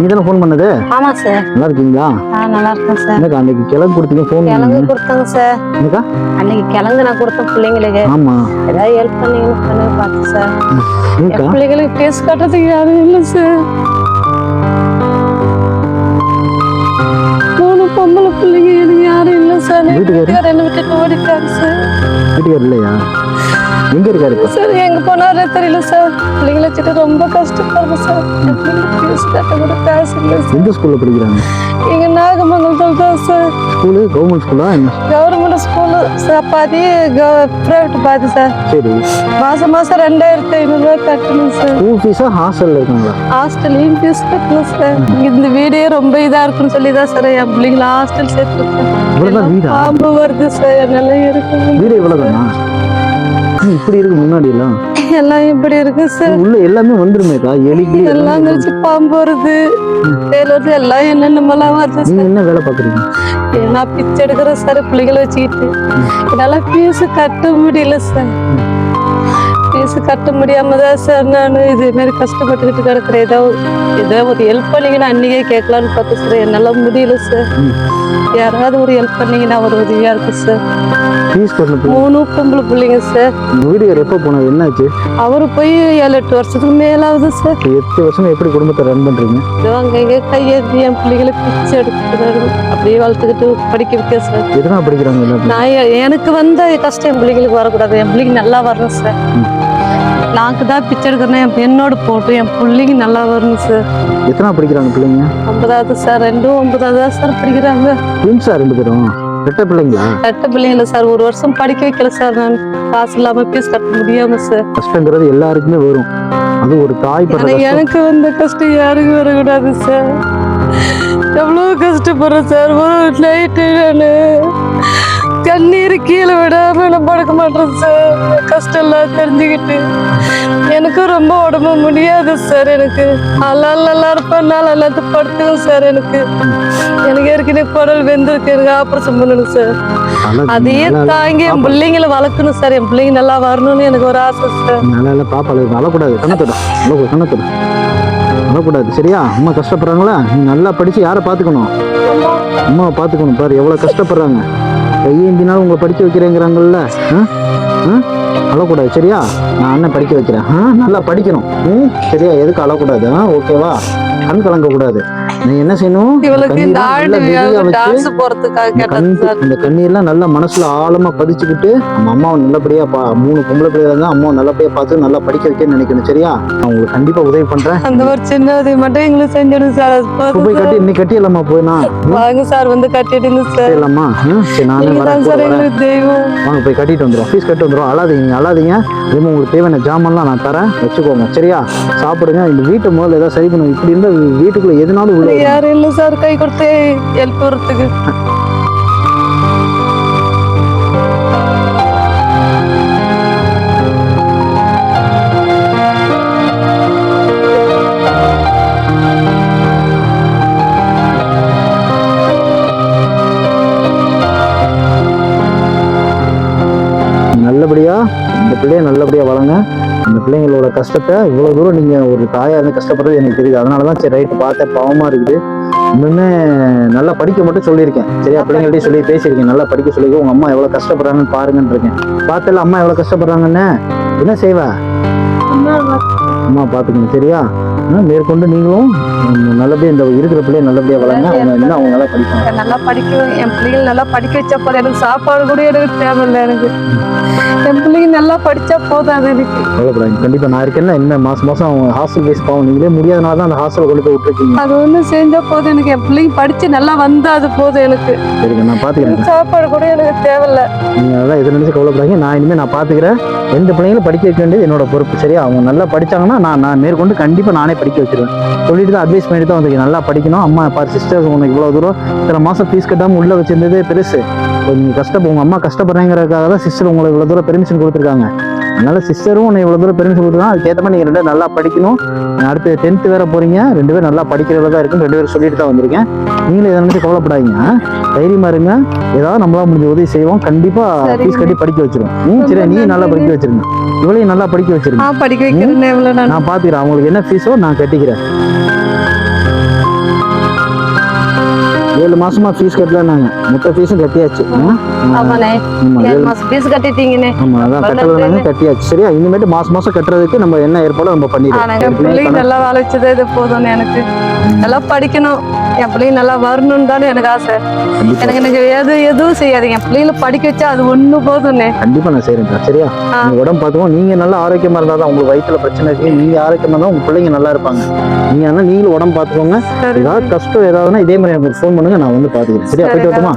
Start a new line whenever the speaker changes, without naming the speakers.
நீ தானே ஃபோன் பண்ணது?
ஆமா சார்
நல்லா இருக்கீங்களா
ஆ நல்லா இருக்கேன் சார்
என்னக்கா அன்னைக்கு கிளம்பு கொடுத்தீங்க ஃபோன்
கிழங்கு கொடுத்தேங்க சார்
என்னக்கா?
அன்னைக்கு கிழங்கு நான் கொடுத்தேன் பிள்ளைங்களுக்கு.
ஆமா.
ஏதாவது ஹெல்ப் பண்ணீங்கன்னு பண்ணி பார்த்தேன் சார் பிள்ளைங்களுக்கு டேஸ்ட் கட்டுறதுக்கு யாரும் இல்லை சார் இல்லை சார்? வீட்டுக்காரர் என்ன விட்டுட்டு ஓடிட்டாரு சார்
வீட்டுக்கார் இல்லையா? எங்க இருக்காரு
சார் எங்க போனாரே தெரியல சார் பிள்ளைங்களை வச்சுட்டு ரொம்ப கஷ்டப்படுறேன் சார் கூட காசு இல்லை
எந்த ஸ்கூல்ல படிக்கிறாங்க?
இங்க நாகமங்கலத்தில் தான் சார்
ஸ்கூலு கவர்மெண்ட் ஸ்கூலா
கவர்மெண்ட் ஸ்கூலு சார் பாதி ப்ரைவேட் பாதி சார்
சரி.
மாசம் மாசம் ரெண்டாயிரத்தி ஐநூறுரூவா கட்டணும் சார்
ஸ்கூல் ஃபீஸா ஹாஸ்டல்ல இருக்காங்களா?
ஹாஸ்டல்லையும் ஃபீஸ் கட்டணும் சார் இந்த வீடே ரொம்ப இதா இருக்குன்னு சொல்லி தான் சார் என் பிள்ளைங்கள ஹாஸ்டல் சேர்த்துருக்கேன்
வீடா?
பாம்பு வருது சார் என்னால இருக்கு
வீடு இவ்வளவுதானா ம், இப்படி இருக்கு முன்னாடி எல்லாம்
எல்லாம் இப்படி இருக்கு சார்.
உள்ள எல்லாமே வந்துருமேக்கா எலிக்கு
எல்லாம் கழிச்சு பாம்பு வருது. வருது எல்லாம் என்னென்னமெல்லாம் வருது
நீங்க என்ன வேலை பாக்குறீங்க
நான் பிச்சை எடுக்கிறேன் சார் பிள்ளைகளை வச்சுக்கிட்டு. என்னால ஃபீஸ் கட்ட முடியல சார். ஃபீஸ் கட்ட முடியாம தான் சார் நான் இதே மாதிரி கஷ்டப்பட்டுக்கிட்டு கிடக்குறேன். ஏதோ ஏதோ ஒரு ஹெல்ப் பண்ணீங்கன்னா அன்னைக்கே கேட்கலான்னு பார்த்தேன் சார். என்னால முடியல சார். யாராவது ஒரு ஹெல்ப் பண்ணீங்கன்னா ஒரு உதவியா இருக்கு சார்.
ஃபீஸ் கட்டணும்
மூணு பொம்பளை பிள்ளைங்க சார்.
வீட்டுக்கார் எப்போ போனாரு என்னாச்சு?
அவரு போய் ஏழு எட்டு வருஷத்துக்கு மேலாகுது சார்.
எட்டு வருஷமா எப்படி குடும்பத்தை ரன் பண்றீங்க?
இதோ அங்க இங்க கையேந்தி என் பிள்ளைகளை பிச்சை எடுக்கிறாரு. அப்படியே வளர்த்துக்கிட்டு படிக்க வைக்க சார்.
எதனா படிக்கிறாங்க?
நான் எனக்கு வந்த கஷ்டம் என் பிள்ளைங்களுக்கு வரக்கூடாது. என் பிள்ளைங்க நல்லா வரணும் சார். நாக்கு தான் பிச்சை எடுக்கிறேன். என் என்னோட போட்டு என் பிள்ளைங்க நல்லா வரணும் சார்
எத்தனா படிக்கிறாங்க பிள்ளைங்க?
ஒன்பதாவது சார் ரெண்டும் ஒன்பதாவது தான் சார் படிக்கிறாங்க.
ட்வின்ஸா ரெண்டு பேரும்? ரெட்டை பிள்ளைங்களா?
ரெட்ட பிள்ளைங்கள சார் ஒரு வருஷம் படிக்க வைக்கல சார் நான். காசு இல்லாம ஃபீஸ் கட்ட முடியாம சார்
கஷ்டங்கிறது எல்லாருக்குமே வரும். அது ஒரு தாய்
எனக்கு வந்த கஷ்டம் யாருக்கும் வரக்கூடாது சார் எவ்வளோ கஷ்டப்படுறேன் சார் ஒரு நைட்டு நான். கண்ணீர் கீழே விடாம படுக்க மாட்டேன் சார். கஷ்டம் எல்லாம் தெரிஞ்சுக்கிட்டு. எனக்கு ரொம்ப உடம்பு முடியாது சார் எனக்கு. நல்லா நல்லா இருப்பேன் நான் எல்லாத்தையும் படுத்துக்கும் சார் எனக்கு. எனக்கு ஏற்கனவே குடல் வெந்திருக்கு எனக்கு ஆப்ரேஷன் பண்ணணும் சார். அதையே தாங்கி என் பிள்ளைங்களை வளர்க்கணும் சார். என் பிள்ளைங்க நல்லா வரணும்னு எனக்கு ஒரு ஆசை சார்.
நல்லா பாப்பா அழகு அழக்கூடாது கண்ணத்தோட அழகு கண்ணத்தோட அழக்கூடாது சரியா? அம்மா கஷ்டப்படுறாங்களா? நீ நல்லா படிச்சு யாரை பார்த்துக்கணும்? அம்மாவை பார்த்துக்கணும் பாரு. எவ்வளோ கஷ்டப்படுறாங்க. கையேந்தினாலும் உங்களை படிக்க வைக்கிறேங்கிறாங்கல்ல? ஆ? ஆ? அழக்கூடாது சரியா? நான் அண்ணன் படிக்க வைக்கிறேன். ஆ நல்லா படிக்கணும். ம் சரியா? எதுக்கு அழக்கூடாது. ஆ ஓகேவா? கண் கலங்கக்கூடாது. நீ என்ன செய்யணும்?
இந்த
கண்ணீர்லாம் நல்லா மனசுல ஆழமா பதிச்சுக்கிட்டு நம்ம அம்மாவை நல்லபடியா மூணு பொம்பளை பிள்ளைங்க இருந்தா அம்மாவை நல்லபடியா பார்த்து நல்லா படிக்க வைக்க நினைக்கணும் சரியா? நான் உங்களுக்கு கண்டிப்பா உதவி பண்றேன்.
அந்த ஒரு சின்ன உதவி மட்டும் எங்களுக்கு செஞ்சிடும் சார்.
போய். கட்டி இன்னைக்கு கட்டிடலாமா போயினா
வாங்க சார் வந்து கட்டிடுங்க சார்.
கட்டிடலாமா? ம், சரி நானே வாங்க போய் கட்டிட்டு வந்துடும் ஃபீஸ் கட்டி வந்துடும் அழாதீங்க நீங்க அழாதீங்க. மாதிரி உங்களுக்கு தேவையான ஜாமான்லாம் நான் தரேன். வச்சுக்கோங்க சரியா? சாப்பிடுங்க. இந்த வீட்டை முதல்ல ஏதாவது சரி பண்ணுங்க இப்படி இருந்தா வீட்டுக்குள்ள எதுனாலும் உள்ள.
யாரும் இல்லை சார். கை கொடுத்து ஹெல்ப் வரத்துக்கு
நல்லபடியா இந்த பிள்ளைய நல்லபடியா வளங்க அந்த பிள்ளைங்களோட கஷ்டத்தை இவ்வளோ தூரம் நீங்கள் ஒரு தாயாக இருந்து கஷ்டப்படுறது எனக்கு தெரியுது. அதனால தான் சரி ரைட்டு பார்த்தேன் பாவமாக இருக்குது. இன்னுமே நல்லா படிக்க மட்டும் சொல்லியிருக்கேன். சரியா பிள்ளைங்கள்ட்டயும் சொல்லி பேசியிருக்கேன். நல்லா படிக்க சொல்லி உங்கள் அம்மா எவ்வளோ கஷ்டப்படுறாங்கன்னு பாருங்கன்னு இருக்கேன். பார்த்தல அம்மா எவ்வளோ கஷ்டப்படுறாங்கன்னு என்ன செய்வா? அம்மா பாத்துக்கணும் சரியா? மேற்கொண்டு நீங்களும் ம், நல்லபடியா இந்த இருக்கிற பிள்ளைய நல்லபடியா வளங்க அவங்க இன்னும் அவங்க நல்லா படிப்பாங்க.
நல்லா படிக்க என் பிள்ளைங்க நல்லா படிக்க வச்சா போதும். எனக்கு சாப்பாடு கூட எனக்கு தேவையில்லை எனக்கு. என் பிள்ளைங்க நல்லா படிச்சா போதும் அது எனக்கு.
கவலைப்படாதீங்க. கண்டிப்பா நான் இருக்கேன்ல என்ன மாசம் மாசம் அவங்க ஹாஸ்டல் பேஸ் பாவம். நீங்களே முடியாதனால தான் அந்த ஹாஸ்டல் கொண்டு போய் விட்டுருக்கீங்க.
அது ஒண்ணு செஞ்சா போதும். எனக்கு என் பிள்ளைங்க படிச்சு நல்லா வந்தா அது போதும் எனக்கு.
சரிங்க நான் பாத்துக்கிறேன்.
சாப்பாடு கூட எனக்கு தேவையில்ல.
நீங்க அதெல்லாம் எதை நினைச்சு கவலைப்படாதீங்க. நான் இனிமே நான் பாத்துக்கிறேன். ரெண்டு பிள்ளைங்களும் படிக்க வைக்க வேண்டியது என்னோட பொறுப்பு சரியா? அவங்க நல்லா படிச்சாங்கன்னா நான் நான் மேற்கொண்டு கண்டிப்பா நானே படிக்க வச்சிருவேன். சொல்லிட்டு தான் அட்வைஸ் பண்ணிட்டு தான் வந்திருக்கேன் நல்லா படிக்கணும். அம்மா பாரு சிஸ்டர்ஸ் உனக்கு இவ்வளவு தூரம் சில மாசம் ஃபீஸ் கட்டாம உள்ள வச்சிருந்ததே பெருசு. நீங்க கஷ்டப்ப உங்க அம்மா கஷ்டப்படுறேங்கிறதுக்காக தான் சிஸ்டர் உங்களுக்கு இவ்வளவு தூரம் பெர்மிஷன் கொடுத்துருக்காங்க. அதனால சிஸ்டரும் உன்னை இவ்வளவு தூரம் பெர்மிஷன் கொடுத்துருக்காங்க அதுக்கேற்ற மாதிரி நீங்க ரெண்டு பேரும் நல்லா படிக்கணும். அடுத்து டென்த் வேற போறீங்க. ரெண்டு பேரும் நல்லா படிக்கிறதுல தான் இருக்கும் ரெண்டு பேரும் சொல்லிட்டு தான் வந்திருக்கேன். நீங்களும் இதை நினைச்சு கவலைப்படாதீங்க. ஆ? தைரியமா இருங்க. ஏதாவது நம்மளால முடிஞ்ச உதவி செய்வோம். கண்டிப்பா
சரிங்க.
ஃபீஸ் கட்டி படிக்க வச்சிருவோம். ம் சரி நீ நல்லா படிக்க வச்சிருங்க. இவளையும் நல்லா படிக்க வச்சிருங்க.
நான்
பாத்துக்கிறேன். அவங்களுக்கு என்ன ஃபீஸோ நான் கட்டிக்கிறேன். ஏழு மாசமா ஃபீஸ் கட்டலன்னாங்க. மொத்த ஃபீஸும் கட்டியாச்சு?
ஆமாண்ணே. ஏழு மாசம் ஃபீஸ் கட்டிட்டீங்கண்ணே.
ஆமா அதான் கட்டலன்னாங்க கட்டியாச்சு. சரியா? இனிமேட்டு மாசம் மாசம் கட்டுறதுக்கு நம்ம என்ன ஏற்பாடோ நம்ம
என் பிள்ளைங்க நல்லா வளைச்சதே இது போதும்னு எனக்கு. நல்லா படிக்கணும். என் பிள்ளைங்க நல்லா வரணும்னு தானே எனக்கு ஆசை. எனக்கு எனக்கு எது எதுவும் செய்யாதீங்க. என் பிள்ளைங்களை படிக்க வச்சா அது ஒண்ணு போதும்ண்ணே
கண்டிப்பா நான் செய்யறேன் சரியா? உடம்பு பார்த்துக்கோ நீங்க நல்லா ஆரோக்கியமா இருந்தா தான் உங்களுக்கு வயிற்றுல பிரச்சனை இருக்கு. நீங்க ஆரோக்கியமா இருந்தா உங்க பிள்ளைங்க நல்லா இருப்பாங்க. நீங்க ஆனா நீங்களும் உடம்பு பார்த்துக்கோங்க. ஏதாவது கஷ்டம் ஏதாவதுன்னா இதே மாதிரி எனக்கு ஃபோன் பண்ணுங்க நான் வந்து பாத்துக்கிறேன் சரியா போயிட்டு வரட்டுமா?